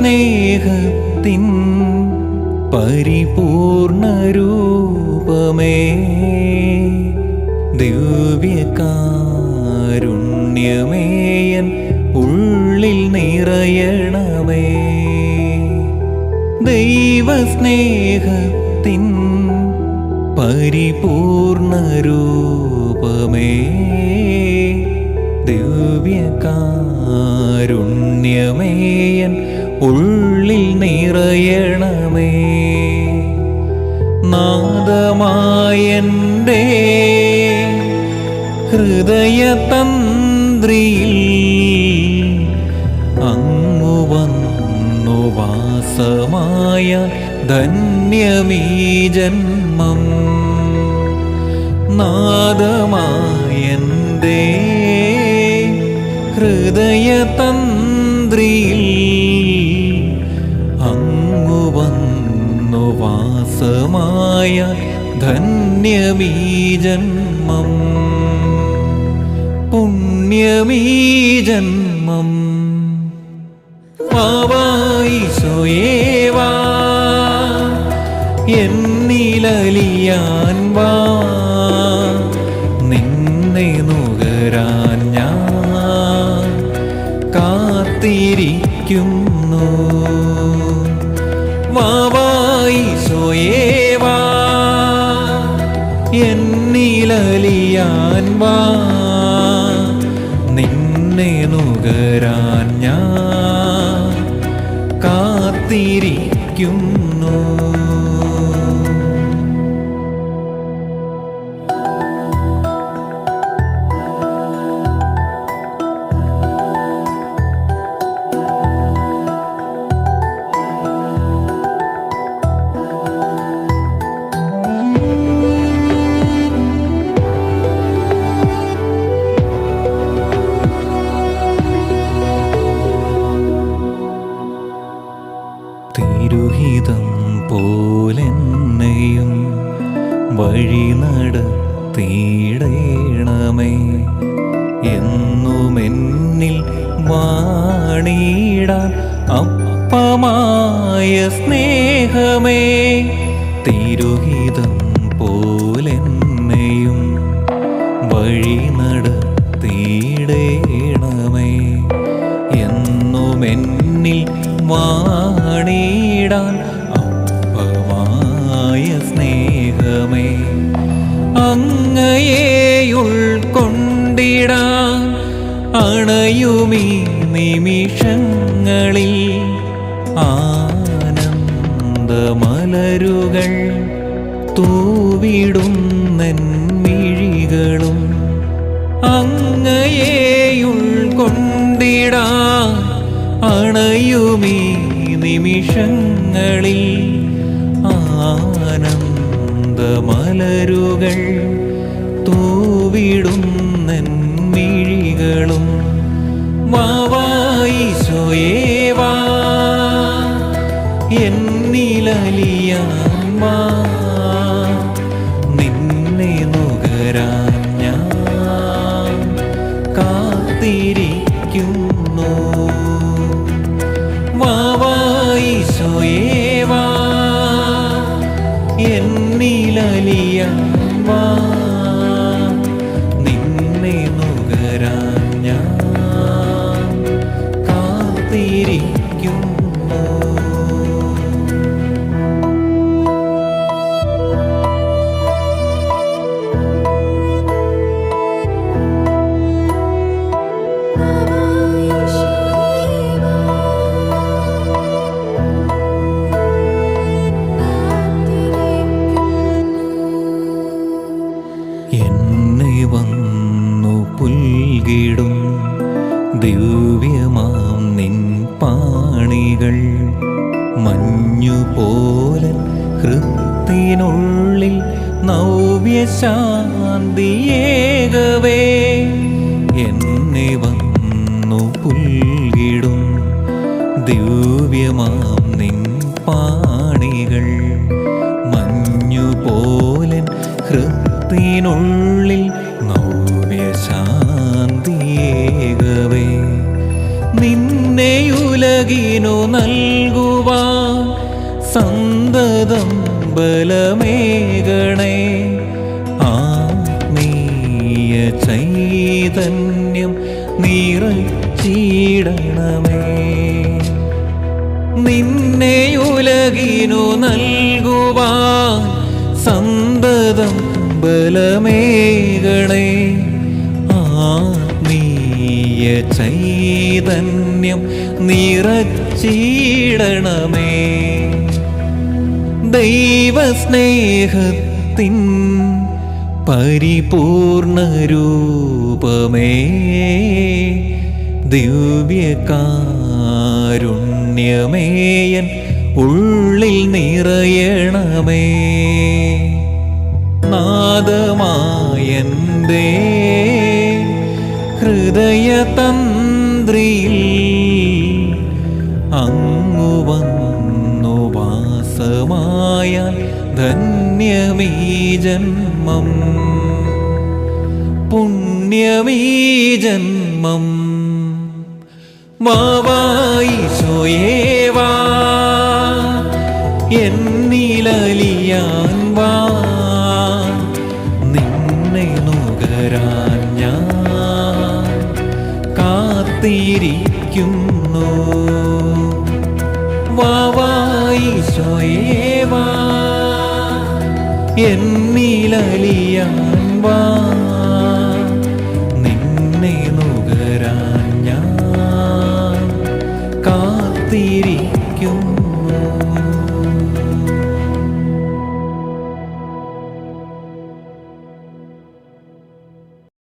ദൈവസ്നേഹത്തിൻ പരിപൂർണരൂപമേ. ദിവ്യകാരുണ്യമേയൻ ഉള്ളിൽ നിറയണമേ. ദൈവസ്നേഹത്തിൻ പരിപൂർണരൂപമേ. ദിവ്യകാരുണ്യമേയൻ ഉള്ളിൽ നിറയണമേ. നാദമായന്റെ ഹൃദയതന്ത്രിയിൽ അങ്ങു വന്നു വാസമായ ധന്യമീ ജന്മം. നാദമായന്റെ ഹൃദയതന്ത്രിയിൽ വാസമായ ധന്യമീ ജന്മം പുണ്യമീ ജന്മം പാവായിസോയേവാ എന്നിലലിയാൻ വാ. എന്നിലലിയാൻ നിന്നെ നുകരാൻ ഞാൻ കാത്തിരിക്കുന്നു. തിരുഹിതം പോലെന്നെയും വഴി നടത്തിയിടേണമേ. എന്നുമെന്നിൽ വാണിയിടാൻ അപ്പമായ സ്നേഹമേ. തിരുഹിതം പോലെന്നെയും വഴി നടത്തിയിടേണമേ. എന്നുമെന്നിൽ വാണിടാൻ അപ്പമായ സ്നേഹമേ അങ്ങയെ അണയുമീ നിമിഷങ്ങളിൽ ആനന്ദമലരുകൾ തൂവിടും മിഴികളും അങ്ങയെ അണയുമീ നിമിഷങ്ങളിൽ ആനന്ദമലരുകൾ തൂവിടുന്നെൻ മിഴികളും സ്വയേവാ സോയേവാ ദിവ്യമാം നിൻ പാണികൾ. മഞ്ഞുപോലെ ഹൃത്തിനുള്ളിൽ നവ്യശാന്തിയേകവേ. എന്നെ വന്നു പുൽകിടും ദിവ്യമാം നിൻ പാണികൾ. മഞ്ഞുപോലൻ ഹൃത്തിനുള്ളിൽ നിന്നെയുലകിനു നൽകുവാൻ സന്തതം ബലമേകണേ ആത്മീയ ചൈതന്യം നിറച്ചിടണമേ. നിന്നെയുലകിനു നൽകുവാൻ സന്തതം ബലമേകണേ ചൈതന്യം നിറച്ചിടണമേ. ദൈവസ്നേഹത്തിൻ പരിപൂർണ രൂപമേ. ദിവ്യകാരുണ്യമേയൻ ഉള്ളിൽ നിറയണമേ. നാദമായന്തേ ഹൃദയതന്ത്രിയിൽ അങ്ങു വന്നു വാസമായ ധന്യമീ ജന്മം പുണ്യമീ ജന്മം വാവായിശോയേവാ കാത്തിരിക്കുന്നു. വാവായിശോയേവാ എന്നിലലിയാൻ വാ.